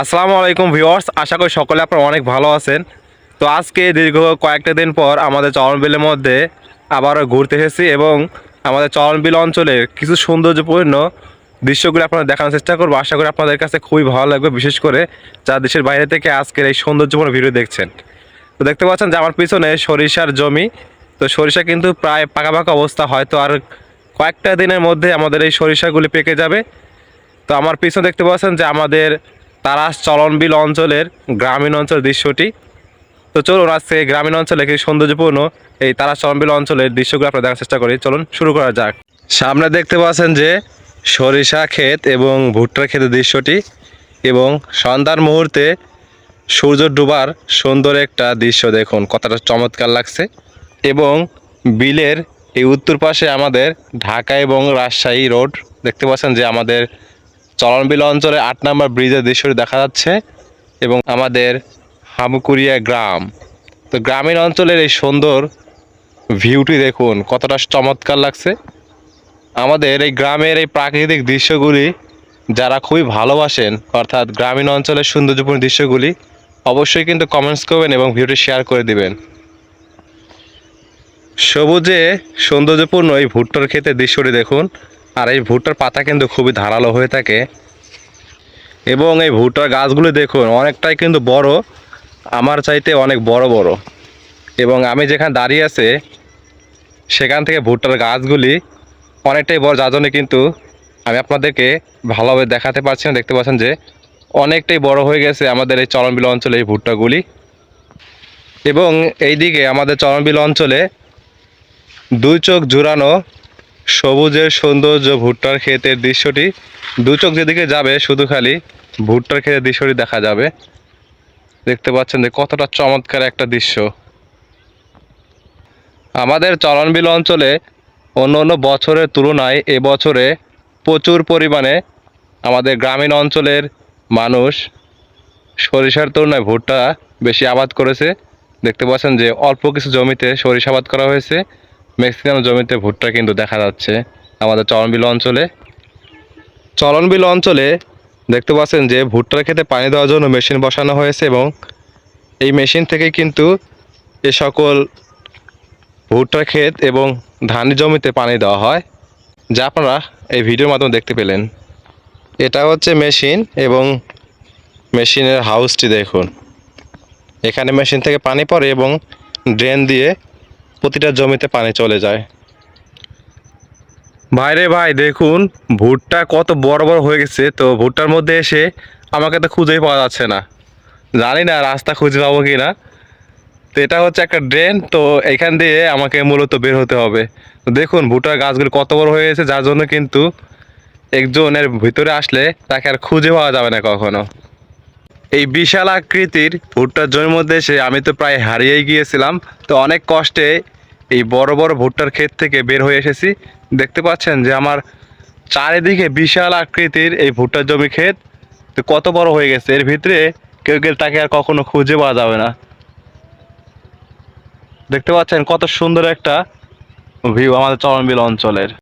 আসসালামু আলাইকুম ভিউয়ার্স, আশা করি সকলে আপনারা অনেক ভালো আছেন। তো আজকে দীর্ঘ কয়েকটা দিন পর আমাদের চরণবিলের মধ্যে আবারও ঘুরতে এসেছি এবং আমাদের চরণবিল অঞ্চলের কিছু সৌন্দর্যপূর্ণ দৃশ্যগুলো আপনারা দেখানোর চেষ্টা করব। আশা করি আপনাদের কাছে খুবই ভালো লাগবে, বিশেষ করে যা দেশের বাইরে থেকে আজকের এই সৌন্দর্যপূর্ণ ভিডিও দেখছেন। তো দেখতে পাচ্ছেন যে আমার পিছনে সরিষার জমি। তো সরিষা কিন্তু প্রায় পাকা পাকা অবস্থা, হয়তো আর কয়েকটা দিনের মধ্যে আমাদের এই সরিষাগুলি পেকে যাবে। তো আমার পিছনে দেখতে পাচ্ছেন যে আমাদের তারাস চলনবিল অঞ্চলের গ্রামীণ অঞ্চল দৃশ্যটি। তো চলুন, আজকে গ্রামীণ অঞ্চলে কি সৌন্দর্যপূর্ণ এই তারাস চলনবিল অঞ্চলের দৃশ্যগুলো আপনার দেখার চেষ্টা করি। চলুন, শুরু করা যাক। সামনে দেখতে পাচ্ছেন যে সরিষা ক্ষেত এবং ভুট্টার ক্ষেতের দৃশ্যটি এবং সন্ধ্যার মুহূর্তে সূর্য ডুবার সুন্দর একটা দৃশ্য দেখুন, কতটা চমৎকার লাগছে। এবং বিলের এই উত্তর পাশে আমাদের ঢাকা এবং রাজশাহী রোড, দেখতে পাচ্ছেন যে আমাদের চলনবিল অঞ্চলে আট নম্বর ব্রিজের দৃশ্যটি দেখা যাচ্ছে এবং আমাদের হামুকুরিয়া গ্রাম। তো গ্রামীণ অঞ্চলের এই সুন্দর ভিউটি দেখুন, কতটা চমৎকার লাগছে। আমাদের এই গ্রামের এই প্রাকৃতিক দৃশ্যগুলি যারা খুবই ভালোবাসেন, অর্থাৎ গ্রামীণ অঞ্চলের সৌন্দর্যপূর্ণ দৃশ্যগুলি, অবশ্যই কিন্তু কমেন্টস করবেন এবং ভিডিওটি শেয়ার করে দিবেন। সবুজে সৌন্দর্যপূর্ণ এই ভুট্টার ক্ষেতে দৃশ্যটি দেখুন। আর এই ভুট্টার পাতা কিন্তু খুবই ধারালো হয়ে থাকে। এবং এই ভুট্টার গাছগুলো দেখুন, অনেকটাই কিন্তু বড়, আমার চাইতে অনেক বড় বড়। এবং আমি যেখানে দাঁড়িয়ে আছে, সেখান থেকে ভুট্টার গাছগুলি অনেকটাই বড়, যার জন্য কিন্তু আমি আপনাদেরকে ভালোভাবে দেখাতে পারছি না, দেখতে পাচ্ছেন যে অনেকটাই বড় হয়ে গেছে আমাদের এই চরণবিল অঞ্চলে এই ভুট্টাগুলি। এবং এইদিকে আমাদের চরণবিল অঞ্চলে দুই চোখ জুড়ানো সবুজের সৌন্দর্য ভুট্টার ক্ষেতের দৃশ্যটি। দু চোখ যেদিকে যাবে, শুধু খালি ভুট্টার ক্ষেতের দৃশ্যটি দেখা যাবে। দেখতে পাচ্ছেন যে কতটা চমৎকার একটা দৃশ্য। আমাদের চরণবিল অঞ্চলে অন্য অন্য বছরের তুলনায় এবছরে প্রচুর পরিমাণে আমাদের গ্রামীণ অঞ্চলের মানুষ সরিষার তুলনায় ভুট্টা বেশি আবাদ করেছে। দেখতে পাচ্ছেন যে অল্প কিছু জমিতে সরিষা আবাদ করা হয়েছে। ম্যাক্সিমাম জমিতে ভুট্টা কিন্তু দেখা যাচ্ছে আমাদের চরণবিল অঞ্চলে। চরণবিল অঞ্চলে দেখতে পাচ্ছেন যে ভুট্টার খেতে পানি দেওয়ার জন্য মেশিন বসানো হয়েছে এবং এই মেশিন থেকে কিন্তু এ সকল ভুট্টার ক্ষেত এবং ধানের জমিতে পানি দেওয়া হয়, যা আপনারা এই ভিডিওর মাধ্যমে দেখতে পেলেন। এটা হচ্ছে মেশিন এবং মেশিনের হাউসটি দেখুন। এখানে মেশিন থেকে পানি পড়ে এবং ড্রেন দিয়ে প্রতিটা জমিতে পানি চলে যায়। ভাইরে ভাই, দেখুন, ভুট্টা কত বড় বড় হয়ে গেছে, তো ভুট্টার মধ্যে এসে আমাকে তো খুঁজেই পাওয়া যাচ্ছে না। জানি না রাস্তা খুঁজে পাবো কি না তো এটা হচ্ছে একটা ড্রেন, তো এখান দিয়ে আমাকে মূলত বের হতে হবে। দেখুন, ভুট্টার গাছগুলো কত বড় হয়ে গেছে, যার জন্য কিন্তু একজনের ভিতরে আসলে তাকে আর খুঁজে পাওয়া যাবে না কখনো। এই বিশাল আকৃতির ভুট্টার জমির মধ্যে এসে আমি তো প্রায় হারিয়েই গিয়েছিলাম। তো অনেক কষ্টে এই বড় বড় ভুট্টার ক্ষেত থেকে বের হয়ে এসেছি। দেখতে পাচ্ছেন যে আমার চারিদিকে বিশাল আকৃতির এই ভুট্টার জমি ক্ষেত। তো কত বড় হয়ে গেছে। এর ভিতরে কেউ গেলে তাকে আর কখনো খুঁজে পাওয়া যাবে না। দেখতে পাচ্ছেন কত সুন্দর একটা ভিউ আমাদের চরণবিল অঞ্চলের।